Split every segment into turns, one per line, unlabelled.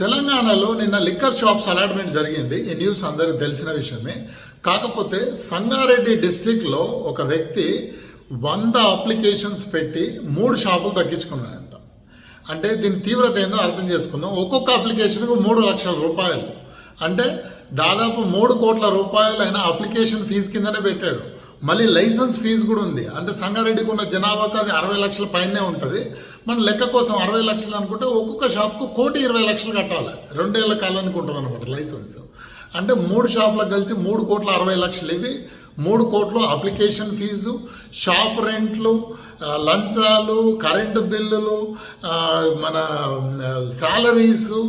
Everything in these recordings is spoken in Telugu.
తెలంగాణలో నిన్న లిక్కర్ షాప్స్ అలాట్మెంట్ జరిగింది. ఈ న్యూస్ అందరికి తెలిసిన విషయమే. కాకపోతే సంగారెడ్డి డిస్టిక్లో ఒక వ్యక్తి వంద అప్లికేషన్స్ పెట్టి మూడు షాపులు తగ్గించుకున్నాడంట అంటే దీని తీవ్రత ఏందో అర్థం చేసుకుందాం. ఒక్కొక్క అప్లికేషన్కు మూడు లక్షల రూపాయలు. అంటే దాదాపు మూడు కోట్ల రూపాయలు అయినా అప్లికేషన్ ఫీజు కిందనే పెట్టాడు. మళ్ళీ లైసెన్స్ ఫీజు కూడా ఉంది. అంటే సంగారెడ్డికి ఉన్న జనాభాకు అది అరవై లక్షల పైనే ఉంటుంది. మన లెక్క కోసం అరవై లక్షలు అనుకుంటే ఒక్కొక్క షాప్కు కోటి ఇరవై లక్షలు కట్టాలి. రెండేళ్ళ కాలానికి ఉంటుంది అనమాట లైసెన్స్. అంటే మూడు షాపులకు కలిసి మూడు కోట్ల అరవై లక్షలు ఇవి. మూడు కోట్లు అప్లికేషన్ ఫీజు షాప్ రెంట్లు లంచాలు కరెంటు బిల్లులు మన శాలరీసు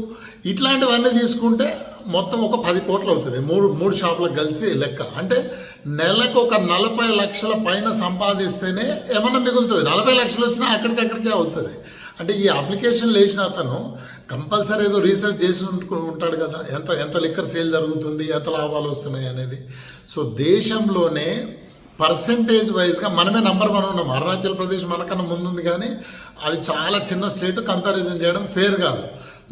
ఇట్లాంటివన్నీ తీసుకుంటే మొత్తం ఒక పది కోట్లు అవుతుంది. మూడు మూడు షాపులకు కలిసి లెక్క. అంటే నెలకు ఒక నలభై లక్షల పైన సంపాదిస్తేనే ఏమన్నా మిగులుతుంది. నలభై లక్షలు వచ్చినా అక్కడికక్కడికే అవుతుంది. అంటే ఈ అప్లికేషన్ వేసిన అతను కంపల్సరీ ఏదో రీసెర్చ్ చేసి ఉంటాడు కదా. ఎంత ఎంత లిక్కర్ సేల్ జరుగుతుంది ఎంత లాభాలు వస్తున్నాయి అనేది. సో దేశంలోనే పర్సంటేజ్ వైజ్గా మనమే నంబర్ వన్ ఉన్నాం. అరుణాచల్ ప్రదేశ్ మనకన్నా ముందుంది కానీ అది చాలా చిన్న స్టేట్ కంపారిజన్ చేయడం ఫేర్ కాదు.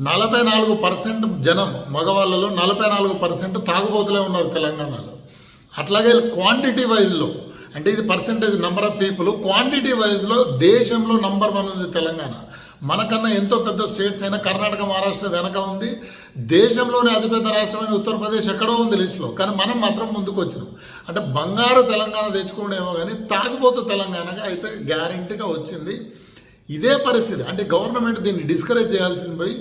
నలభై నాలుగు పర్సెంట్ జనం మగవాళ్ళలో నలభై నాలుగు పర్సెంట్ తాగుబోతులే ఉన్నారు తెలంగాణలో. అట్లాగే క్వాంటిటీ వైజ్లో అంటే ఇది percentage number of people quantity వైజ్లో దేశంలో నంబర్ వన్ ఉంది తెలంగాణ. మనకన్నా ఎంతో పెద్ద స్టేట్స్ అయినా కర్ణాటక మహారాష్ట్ర వెనక ఉంది. దేశంలోనే అతిపెద్ద రాష్ట్రమైన ఉత్తరప్రదేశ్ ఎక్కడో ఉంది లిస్టులో కానీ మనం మాత్రం ముందుకు వచ్చినాం. అంటే బంగారు తెలంగాణ తెచ్చుకోవడమేమో కానీ తాగిపోతే తెలంగాణగా అయితే గ్యారంటీగా వచ్చింది. ఇదే పరిస్థితి. అంటే గవర్నమెంట్ దీన్ని డిస్కరేజ్ చేయాల్సింది పోయి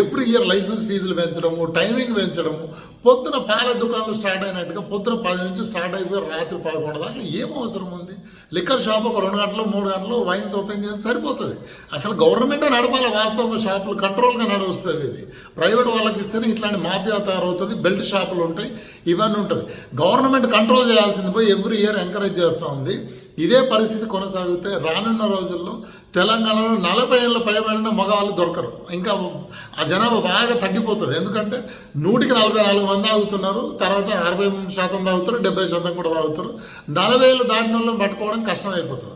ఎవ్రీ ఇయర్ లైసెన్స్ ఫీజులు పెంచడము టైమింగ్ పెంచడము పొద్దున పాల దుకాణాలు స్టార్ట్ అయినట్టుగా పొద్దున పది నుంచి స్టార్ట్ అయిపోయి రాత్రి పదకొండు దాకా ఏం అవసరం ఉంది? లిక్కర్ షాప్ ఒక రెండు గంటలు మూడు గంటలు వైన్స్ ఓపెన్ చేస్తే సరిపోతుంది. అసలు గవర్నమెంటే నడపాలి? వాస్తవం షాపులు కంట్రోల్గా నడుస్తుంది ఇది. ప్రైవేట్ వాళ్ళకి ఇస్తేనే ఇట్లాంటి మాఫియా తయారవుతుంది బెల్ట్ షాపులు ఉంటాయి ఇవన్నీ ఉంటుంది. గవర్నమెంట్ కంట్రోల్ చేయాల్సింది పోయి ఎవ్రీ ఇయర్ ఎంకరేజ్ చేస్తూ ఉంది. ఇదే పరిస్థితి కొనసాగితే రానున్న రోజుల్లో తెలంగాణలో నలభై ఏళ్ళ పైబడిన మగవాళ్ళు దొరకరు. ఇంకా ఆ జనాభా బాగా తగ్గిపోతుంది. ఎందుకంటే నూటికి నలభై నాలుగు మంది తాగుతున్నారు తర్వాత అరవై శాతం తాగుతారు డెబ్బై శాతం కూడా తాగుతారు. నలభై ఏళ్ళు దాటిన వాళ్ళని పట్టుకోవడం కష్టమైపోతుంది.